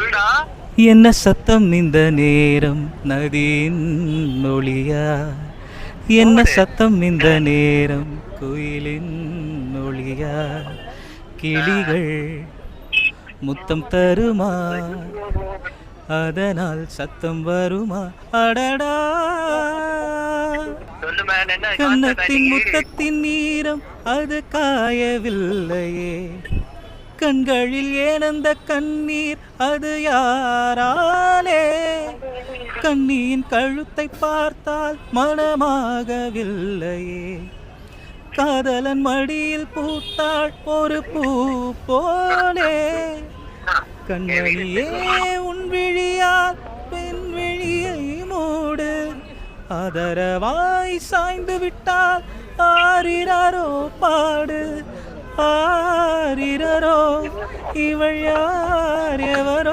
சொல்டா என்ன சத்தம் இந்த நேரம்? நதியின் ஒளியா? என்ன சத்தம் இந்த நேரம்? குயிலின் ஒளியா? கிளிகள் முத்தம் தருமா? அதனால் சத்தம் வருமா? அடடா! கன்னத்தின் முத்தத்தின் நீரம் அது காயவில்லையே. கண்களில் ஏனந்த கண்ணீர் அது யாராலே? கண்ணியின் கழுத்தை பார்த்தால் மனமாகவில்லையே. காதலன் மடியில் பூத்தாள் ஒரு பூ போலே. கண்மணியே உன் விழியால் பெண் விழியை மூடு. ஆதரவாய் சாய்ந்து விட்டால் ஆரிரரோ பாடு. இவள் யார்? எவரோ